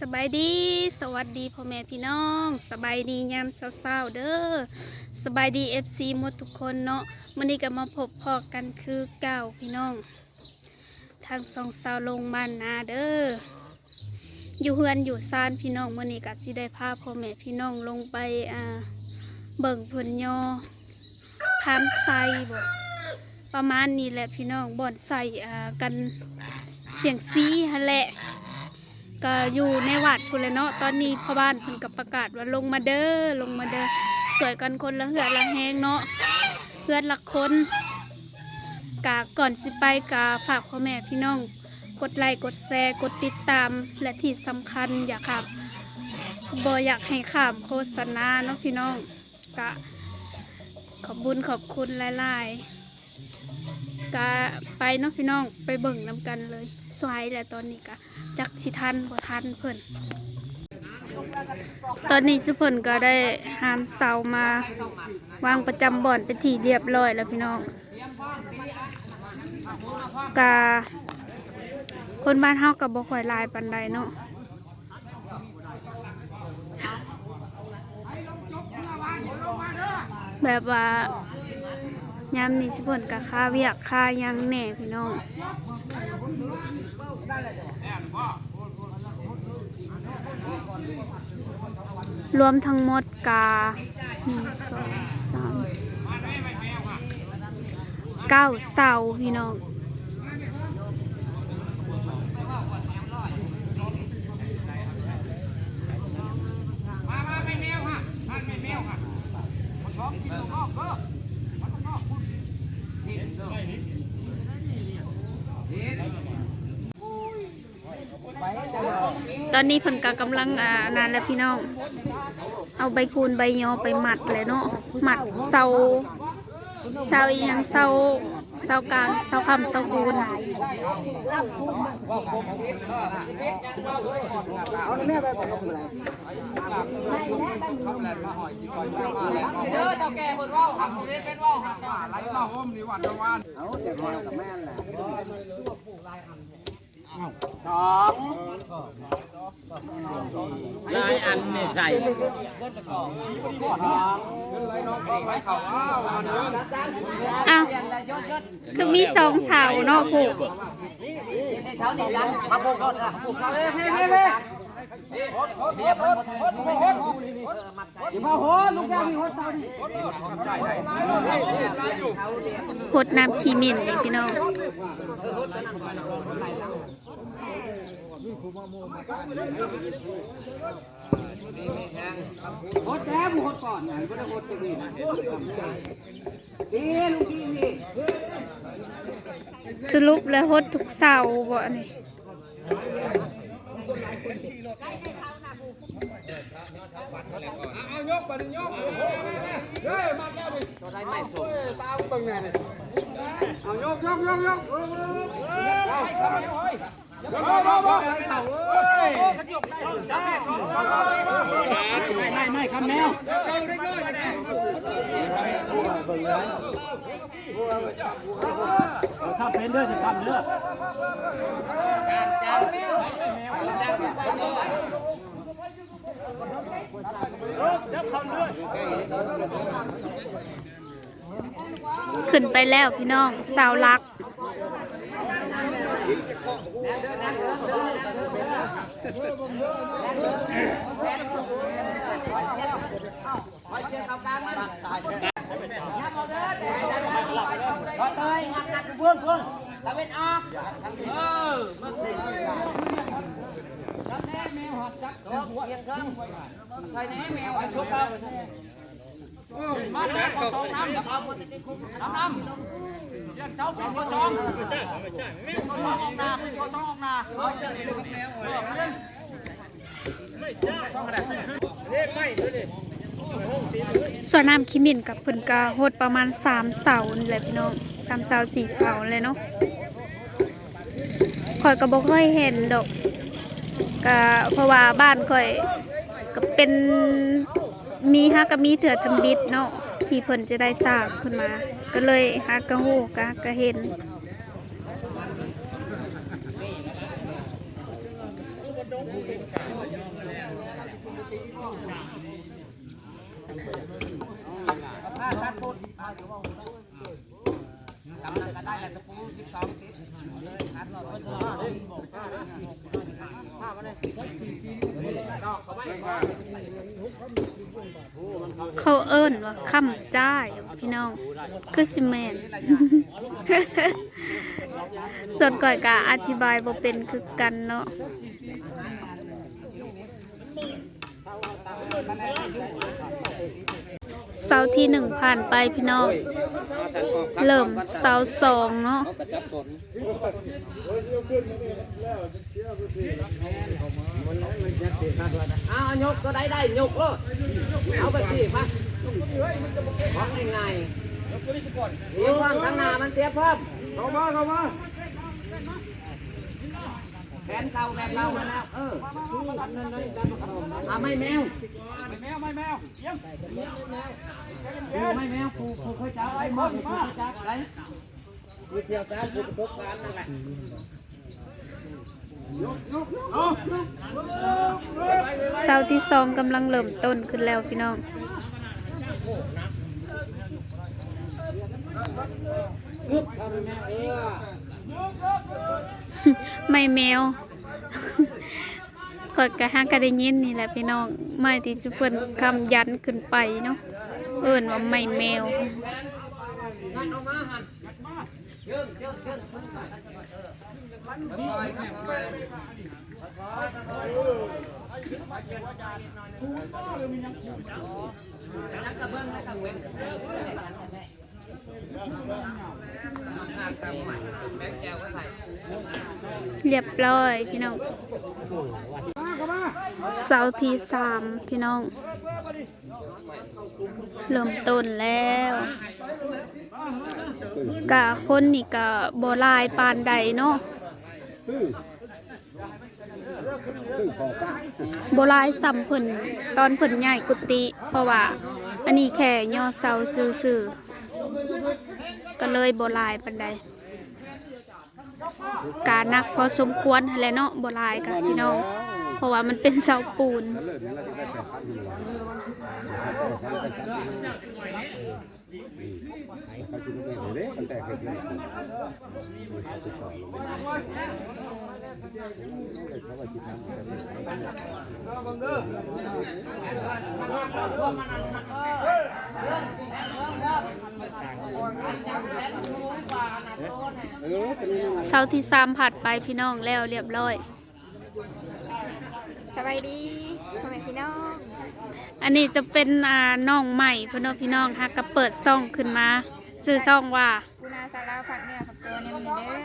สบายดี สวัสดีพ่อแม่พี่น้อง สบายดียามเศร้าๆเด้อสบายดีเอฟซีหมดทุกคนเนาะมื้อนี้ก็มาพบพอกันคือเก่าพี่น้อง ทางสองสาวลงบ้านนาเด้ออยู่เฮือนอยู่ซานพี่น้องมื้อนี้ก็สิได้พาพ่อแม่พี่น้องลงไปอ่าเบิ่งพิ่นยอพามไซบ่ประมาณนี้แหละพี่น้องบ่อนใส่อ่ากันเสียงซีหั่นแหละ ก็อยู่ในวัดพุ่นเลยเนาะตอนนี้พ่อบ้านเพิ่นก็ประกาศว่าลงมาเด้อลงมาเด้อสวยกันคนละเหือละแหงเนาะเพื่อนละคนกะก่อนสิไปกะฝากพ่อแม่พี่น้อง กดไลค์กดแชร์กดติดตามและที่สำคัญอยากขับบ่อยากให้ขามโฆษณาเนาะพี่น้องกะขอบบุญขอบคุณหลาย ๆ กะไปเนาะพี่น้องไปเบิ่งนำกันเลยสวยแหละตอนนี้กะจักสิทันบ่ทันเพิ่นตอนนี้สุเพิ่นก็ได้หามเสามาวางประจำบ่อนเป็นที่เรียบร้อยแล้วพี่น้องกะคนบ้านเฮากับบ่ค่อยลายปานใดเนาะแบบว่า ยามนี้สิเพิ่นก็ค่าเวียกค่ายังแหน่พี่น้องรวมทั้งหมดกาหนึ่งสองสามเก้าเสาพี่น้อง มามาไม่แมวฮะท่านไม่แมวฮะมาช้อมกินตรงนอกเด้อมาตรงนอกคุณนี่เด้อนี่ ตอนนี้เพิ่นก็กำลังอ่านานแล้วพี่น้อง เอาใบคูณใบยอไปหมัดเลยเนาะหมัดเสาเสาอีหยังเสาเสากลางเสาคำเสาคูณเอาแม่ไปบอกินก่อยมาแล้วเด้อเจ้าแก่คนว่าวหักคนนี้เป็นว่าวหักเจ้าไหลมาห้มนี่วันละวันเอาแต่แม่กับแม่แหละ สองลายอันไม่ใส่ไหลน้องไหลเขาอ้าวอันนึงอ้าวคือมีสองเสาเนาะผูกเช้านี่ยังมาพวกเขาละพวกเขาเลยเฮ้ยเฮ้ยเฮ้ยมาโหลูกแก้วมีคนเช้าดิพดน้ำขี้มินนี่พี่น้องโหดแก้วโหดก่อนนะไม่ได้โหดจะดีนะจีลูกจีนี่สรุปแล้วฮดทุกเสาบ่อันนี้ เอายกไปดิยกเฮ้ยมาแก้วดิตัวได้ไม่ส่งตาบึงไงเนี่ยเอายกยกยกยกเอาเข้ามาเฮ้ยเอาเอาเอาเอาเอ้ยไม่ไม่คำแมวเอาเล็กน้อยนะถ้าเป็นเด้อจะทำเด้อขึ้นไปแล้ว พี่น้องสาวรักก็เลยงัดงัดเพื่อนเพื่อนตะเวนออกเออแม่แมวหัดจักหัว เอียงเครื่องใส่แน่แมวไอ้ชุบเอามาแม่ขอสองน้ำน้ำน้ำเรียกเช้าเป็นขอสองไม่ใช่ไม่ใช่ขอสองออกนาเป็นขอสองออกนาเออเพื่อนส่วนน้ำขี้มินกับเพิ่นกาโหดประมาณสามเสานี่แหละพี่น้องสามเสาสี่เสาเลยเนาะข่อยก็บ่เคยเห็นดอก ก็เพราะว่าบ้านค่อยก็เป็นมีฮักก็มีเถื่อทำบิดเนาะที่เพิ่นจะได้สร้างขึ้นมา ก็เลยฮักกะหูกะกะเห็น ถ้าชัดพูดจำกันได้แต่ตะปูสิบสองสิชัดเลย เขาเอิ้นว่าคำจ้ายพี่น้อง คือสิแมนส่วนก่อยกาอธิบายบ่เป็นคือกันเนาะ เสาร์ที่หนึ่งผ่านไปพี่น้อง เริ่มเสาร์สองเนาะกระจับกดเอายกก็ได้ได้ยกเลยเอาไปสิมาของง่ายๆเลี้ยงว่างข้างหน้ามันเสียเพิ่มเข้ามาเข้ามาแขนเก่าแบบเรามาแล้วเออเอาไม่แมวแมวไม่แมวเยี่ยมครูไม่แมวครูครูเคยจับไอ้หมดครูเคยจับไรครูเชี่ยวชาญครูประสบการณ์นั่นแหละเอาเสาร์ที่สองกำลังเริ่มต้นขึ้นแล้วพี่น้องไม่แมว กดกระหังกระได้ยินนี่แหละพี่น้องไม่ที่จะเพิ่นคำยันขึ้นไปเนาะเอิ้นว่าไม่แมวเอามาหัน เรียบร้อยพี่น้องเสาที่สามพี่น้อง เริ่มต้นแล้วกะคนนี่กะบลายปานใดเนาะบลายซ้ำเพิ่นตอนเพิ่นย้ายกุฏิเพราะว่า อันนี้แค่ย่อเสาซื่อๆ ก็เลยบลายปานใดกานักพอสมควรหั้นแหละเนาะบลายค่ะพี่น้อง เพราะว่ามันเป็นเสาปูน เสาที่สามผัดไปพี่น้องแล้วเรียบร้อย สบายดีพ่อแม่พี่น้อง อันนี้จะเป็นอ่าน้องใหม่พี่น้องพี่น้องฮะก็เปิดซ่องขึ้นมาซื้อซ่องว่า ปูนาซาลาผักเนี่ยครับตัวเนี่ยมันเด้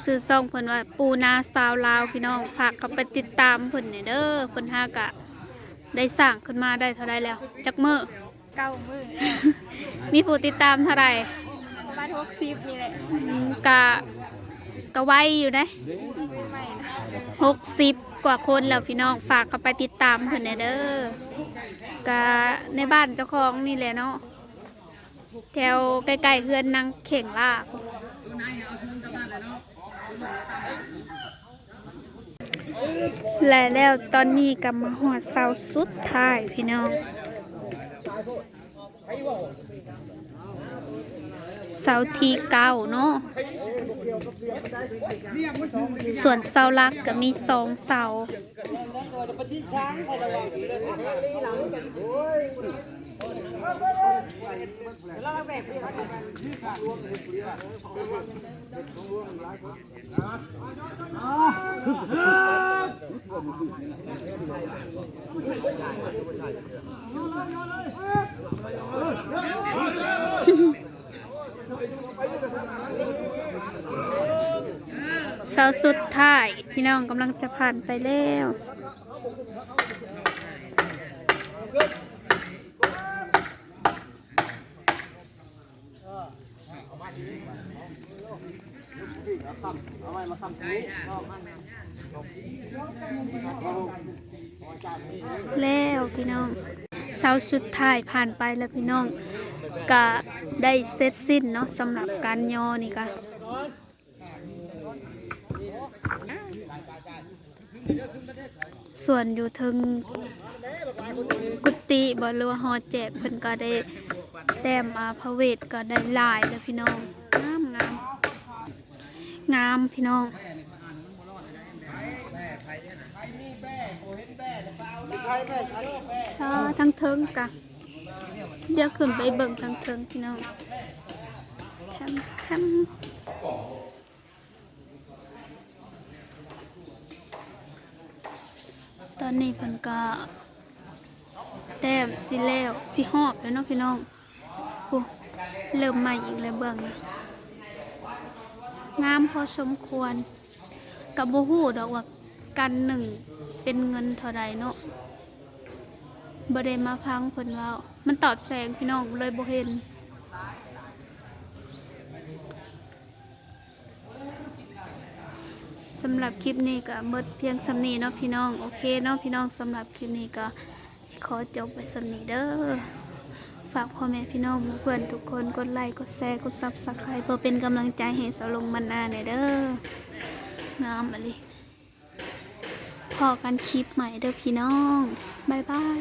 อซื้อซ่องเพิ่นว่าปูนาสาวลาวพี่น้องฝากเขาไปติดตามเพิ่นเนี่ยเด้อเพิ่นฮากะ ได้สร้างขึ้นมาได้เท่าไรแล้ว จักมือ เก้ามือมีผู้ติดตามเท่าไหร่ประมาณหกสิบนี่แหละอืมกะกะไวอยู่นะใหม่นะหกสิบกว่าคนแล้วพี่น้องฝากเขาไปติดตามเพิ่นเนี่ยเด้อกะในบ้านเจ้าของนี่แหละเนาะแถวใกล้ๆเฮือนนางเข่งล่าและแล้วตอนนี้ก็มาหอดเสาสุดท้ายพี่น้อง เสาที่เก้าเนาะ ส่วนเสาหลักก็มีสองเสา เสาสุดท้าย พี่น้องกำลังจะผ่านไปแล้วแล้ว พี่น้องเสาสุดท้ายผ่านไปแล้วพี่น้องก็ได้เสร็จสิ้นเนาะสำหรับการยอนี่ก็ส่วนอยู่ถึงกุฏิบ่หรือว่าฮอแจกเพิ่นก็ได้แต้มอาพระเวทก็ได้ลายแล้วพี่น้องงามงามงามพี่น้อง อ่าทั้งเทิงกะ เดี๋ยวขึ้นไปเบิ่งทั้งเทิงพี่น้องแคมแคมตอนนี้เพิ่นก็แต้มสิแล้วสิหอบแล้วเนาะพี่น้องโอ้เริ่มใหม่อีกแล้วเบิ่งนะงามพอสมควรกับโบ่ฮู้ดอกว่า กันหนึ่งเป็นเงินเท่าใดเนาะบ่ได้มาพังเพิ่นเว้ามันตอบแสงพี่น้องเลยบ่เห็นสำหรับคลิปนี้ก็เบิดเพียงสำนีเนาะพี่น้องโอเคเนาะพี่น้องสำหรับคลิปนี้ก็สิขอจบไปสำนีเด้อฝากพ่อแม่พี่น้องเพื่อนทุกคนกดไลค์กดแชร์กดซับสไครป์เพื่อเป็นกำลังใจให้สาวลงมันนาเนเด้องามอะเลย พอกันคลิปใหม่เด้อพี่น้อง บ๊ายบาย